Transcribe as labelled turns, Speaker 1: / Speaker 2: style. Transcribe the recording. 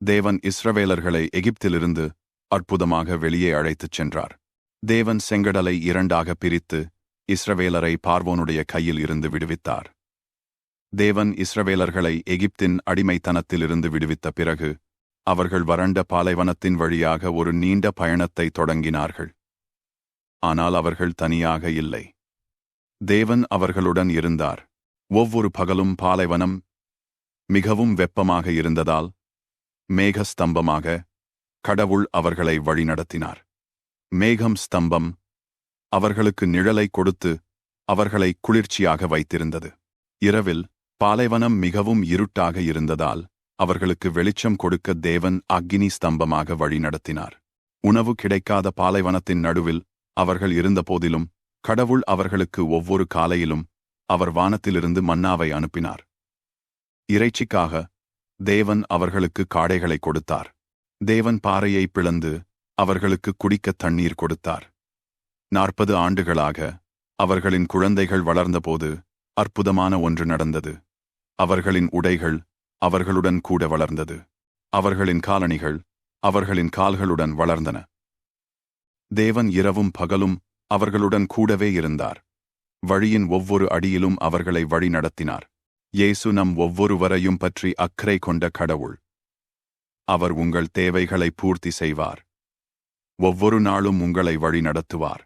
Speaker 1: தேவன் இஸ்ரவேலர்களை எகிப்திலிருந்து அற்புதமாக வெளியே அழைத்துச் சென்றார். தேவன் செங்கடலை இரண்டாக பிரித்து இஸ்ரவேலரை பார்வோனுடைய கையில் இருந்து விடுவித்தார். தேவன் இஸ்ரவேலர்களை எகிப்தின் அடிமைத்தனத்திலிருந்து விடுவித்த பிறகு அவர்கள் வறண்ட பாலைவனத்தின் வழியாக ஒரு நீண்ட பயணத்தை தொடங்கினார்கள். ஆனால் அவர்கள் தனியாக இல்லை. தேவன் அவர்களுடன் இருந்தார். ஒவ்வொரு பகலும் பாலைவனம் மிகவும் வெப்பமாக இருந்ததால் மேகஸ்தம்பமாக கடவுள் அவர்களை வழிநடத்தினார். மேகம் ஸ்தம்பம் அவர்களுக்கு நிழலை கொடுத்து அவர்களை குளிர்ச்சியாக வைத்திருந்தது. இரவில் பாலைவனம் மிகவும் இருட்டாக இருந்ததால் அவர்களுக்கு வெளிச்சம் கொடுக்க தேவன் அக்கினி ஸ்தம்பமாக வழிநடத்தினார். உணவு கிடைக்காத பாலைவனத்தின் நடுவில் அவர்கள் இருந்தபோதிலும் கடவுள் அவர்களுக்கு ஒவ்வொரு காலையிலும் அவர் வானத்திலிருந்து மன்னாவை அனுப்பினார். இறைச்சிக்காக தேவன் அவர்களுக்கு காடைகளை கொடுத்தார். தேவன் பாறையை பிளந்து அவர்களுக்கு குடிக்க தண்ணீர் கொடுத்தார். நாற்பது ஆண்டுகளாக அவர்களின் குழந்தைகள் வளர்ந்தபோது அற்புதமான ஒன்று நடந்தது. அவர்களின் உடைகள் அவர்களுடன் கூட வளர்ந்தது. அவர்களின் காலணிகள் அவர்களின் கால்களுடன் வளர்ந்தன. தேவன் இரவும் பகலும் அவர்களுடன் கூடவே இருந்தார். வழியின் ஒவ்வொரு அடியிலும் அவர்களை வழி நடத்தினார் இயேசு நம் ஒவ்வொருவரையும் பற்றி அக்கறை கொண்ட கடவுள். அவர் உங்கள் தேவைகளை பூர்த்தி செய்வார். ஒவ்வொரு நாளும் உங்களை வழி நடத்துவார்